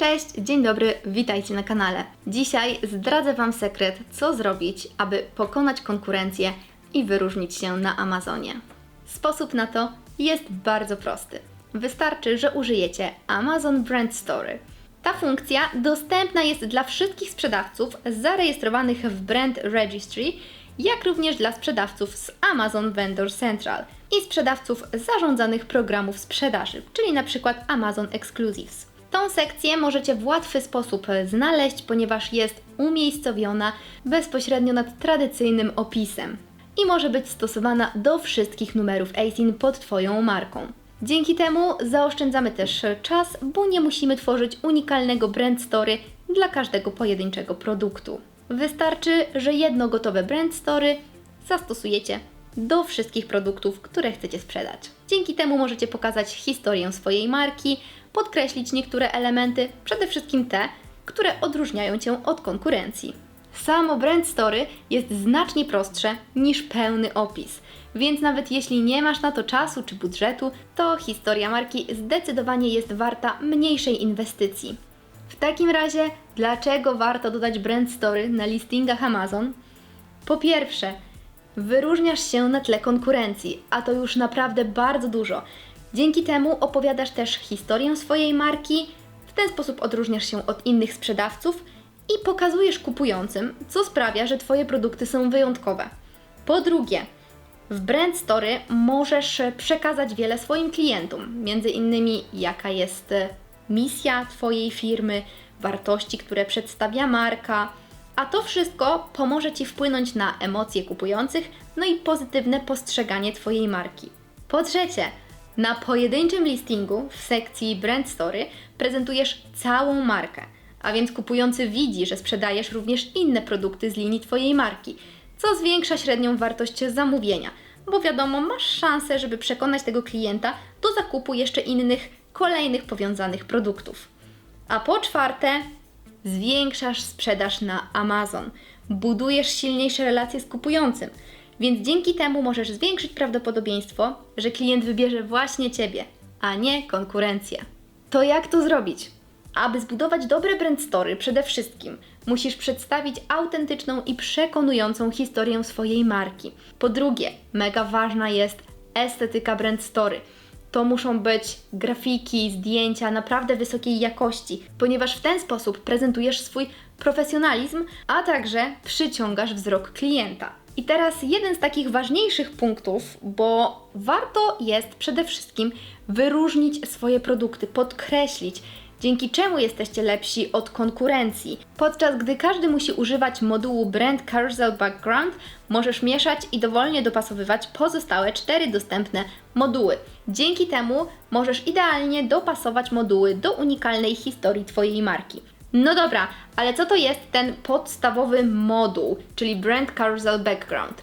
Cześć, dzień dobry, witajcie na kanale. Dzisiaj zdradzę Wam sekret, co zrobić, aby pokonać konkurencję i wyróżnić się na Amazonie. Sposób na to jest bardzo prosty. Wystarczy, że użyjecie Amazon Brand Story. Ta funkcja dostępna jest dla wszystkich sprzedawców zarejestrowanych w Brand Registry, jak również dla sprzedawców z Amazon Vendor Central i sprzedawców zarządzanych programów sprzedaży, czyli przykład Amazon Exclusives. Tą sekcję możecie w łatwy sposób znaleźć, ponieważ jest umiejscowiona bezpośrednio nad tradycyjnym opisem i może być stosowana do wszystkich numerów ASIN pod Twoją marką. Dzięki temu zaoszczędzamy też czas, bo nie musimy tworzyć unikalnego brand story dla każdego pojedynczego produktu. Wystarczy, że jedno gotowe brand story zastosujecie do wszystkich produktów, które chcecie sprzedać. Dzięki temu możecie pokazać historię swojej marki, podkreślić niektóre elementy, przede wszystkim te, które odróżniają Cię od konkurencji. Samo brand story jest znacznie prostsze niż pełny opis, więc nawet jeśli nie masz na to czasu czy budżetu, to historia marki zdecydowanie jest warta mniejszej inwestycji. W takim razie, dlaczego warto dodać brand story na listingach Amazon? Po pierwsze, wyróżniasz się na tle konkurencji, a to już naprawdę bardzo dużo. Dzięki temu opowiadasz też historię swojej marki, w ten sposób odróżniasz się od innych sprzedawców i pokazujesz kupującym, co sprawia, że Twoje produkty są wyjątkowe. Po drugie, w Brand Story możesz przekazać wiele swoim klientom, między innymi jaka jest misja Twojej firmy, wartości, które przedstawia marka, a to wszystko pomoże Ci wpłynąć na emocje kupujących, no i pozytywne postrzeganie Twojej marki. Po trzecie, na pojedynczym listingu w sekcji Brand Story prezentujesz całą markę, a więc kupujący widzi, że sprzedajesz również inne produkty z linii Twojej marki, co zwiększa średnią wartość zamówienia, bo wiadomo, masz szansę, żeby przekonać tego klienta do zakupu jeszcze innych, kolejnych powiązanych produktów. A po czwarte, zwiększasz sprzedaż na Amazon, budujesz silniejsze relacje z kupującym, więc dzięki temu możesz zwiększyć prawdopodobieństwo, że klient wybierze właśnie Ciebie, a nie konkurencję. To jak to zrobić? Aby zbudować dobre brand story, przede wszystkim musisz przedstawić autentyczną i przekonującą historię swojej marki. Po drugie, mega ważna jest estetyka brand story. To muszą być grafiki, zdjęcia naprawdę wysokiej jakości, ponieważ w ten sposób prezentujesz swój profesjonalizm, a także przyciągasz wzrok klienta. I teraz jeden z takich ważniejszych punktów, bo warto jest przede wszystkim wyróżnić swoje produkty, podkreślić, dzięki czemu jesteście lepsi od konkurencji. Podczas gdy każdy musi używać modułu Brand Carousel Background, możesz mieszać i dowolnie dopasowywać pozostałe cztery dostępne moduły. Dzięki temu możesz idealnie dopasować moduły do unikalnej historii Twojej marki. No dobra, ale co to jest ten podstawowy moduł, czyli Brand Carousel Background?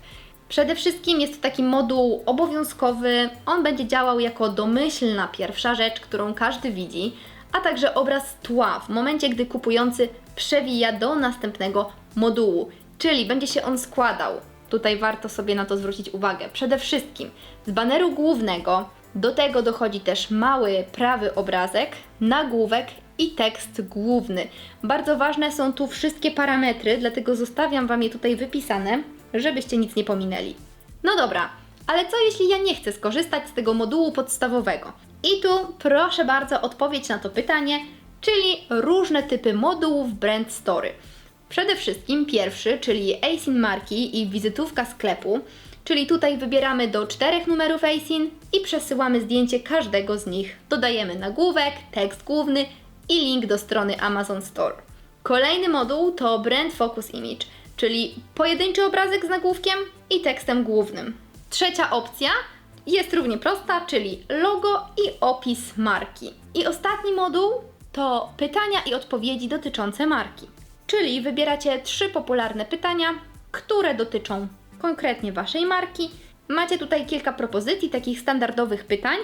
Przede wszystkim jest to taki moduł obowiązkowy, on będzie działał jako domyślna pierwsza rzecz, którą każdy widzi, a także obraz tła w momencie, gdy kupujący przewija do następnego modułu, czyli będzie się on składał. Tutaj warto sobie na to zwrócić uwagę. Przede wszystkim z baneru głównego, do tego dochodzi też mały prawy obrazek, nagłówek i tekst główny. Bardzo ważne są tu wszystkie parametry, dlatego zostawiam Wam je tutaj wypisane, żebyście nic nie pominęli. No dobra, ale co jeśli ja nie chcę skorzystać z tego modułu podstawowego? I tu proszę bardzo odpowiedź na to pytanie, czyli różne typy modułów Brand Story. Przede wszystkim pierwszy, czyli ASIN marki i wizytówka sklepu, czyli tutaj wybieramy do czterech numerów ASIN i przesyłamy zdjęcie każdego z nich. Dodajemy nagłówek, tekst główny i link do strony Amazon Store. Kolejny moduł to Brand Focus Image, czyli pojedynczy obrazek z nagłówkiem i tekstem głównym. Trzecia opcja jest równie prosta, czyli logo i opis marki. I ostatni moduł to pytania i odpowiedzi dotyczące marki. Czyli wybieracie trzy popularne pytania, które dotyczą konkretnie Waszej marki. Macie tutaj kilka propozycji takich standardowych pytań,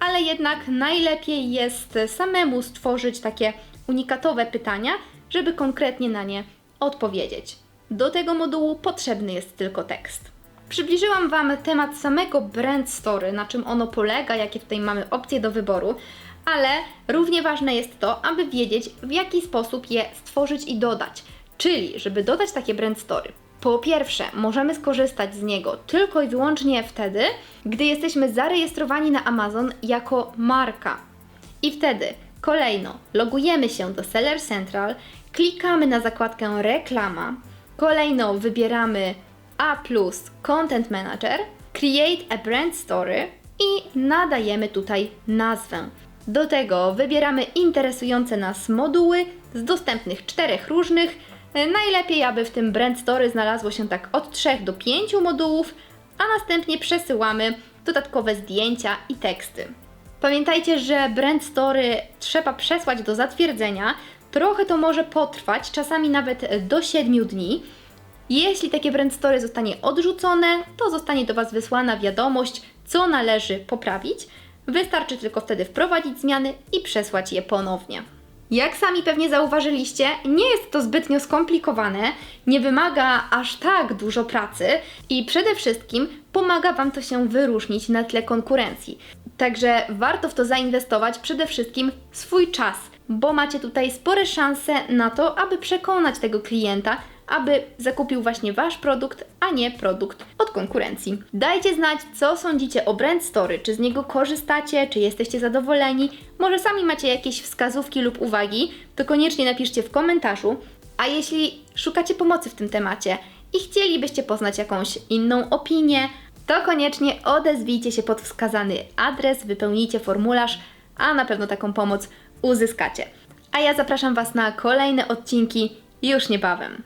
ale jednak najlepiej jest samemu stworzyć takie unikatowe pytania, żeby konkretnie na nie odpowiedzieć. Do tego modułu potrzebny jest tylko tekst. Przybliżyłam Wam temat samego brand story, na czym ono polega, jakie tutaj mamy opcje do wyboru, ale równie ważne jest to, aby wiedzieć, w jaki sposób je stworzyć i dodać. Czyli, żeby dodać takie brand story. Po pierwsze, możemy skorzystać z niego tylko i wyłącznie wtedy, gdy jesteśmy zarejestrowani na Amazon jako marka. I wtedy kolejno logujemy się do Seller Central, klikamy na zakładkę reklama, kolejno wybieramy A Content Manager, Create a Brand Story i nadajemy tutaj nazwę. Do tego wybieramy interesujące nas moduły z dostępnych czterech różnych. Najlepiej, aby w tym brand story znalazło się tak od 3 do 5 modułów, a następnie przesyłamy dodatkowe zdjęcia i teksty. Pamiętajcie, że brand story trzeba przesłać do zatwierdzenia. Trochę to może potrwać, czasami nawet do 7 dni. Jeśli takie brand story zostanie odrzucone, to zostanie do Was wysłana wiadomość, co należy poprawić. Wystarczy tylko wtedy wprowadzić zmiany i przesłać je ponownie. Jak sami pewnie zauważyliście, nie jest to zbytnio skomplikowane, nie wymaga aż tak dużo pracy i przede wszystkim pomaga Wam to się wyróżnić na tle konkurencji. Także warto w to zainwestować przede wszystkim swój czas, bo macie tutaj spore szanse na to, aby przekonać tego klienta, aby zakupił właśnie Wasz produkt, a nie produkt od konkurencji. Dajcie znać, co sądzicie o Brand Story, czy z niego korzystacie, czy jesteście zadowoleni, może sami macie jakieś wskazówki lub uwagi, to koniecznie napiszcie w komentarzu. A jeśli szukacie pomocy w tym temacie i chcielibyście poznać jakąś inną opinię, to koniecznie odezwijcie się pod wskazany adres, wypełnijcie formularz, a na pewno taką pomoc uzyskacie. A ja zapraszam Was na kolejne odcinki już niebawem.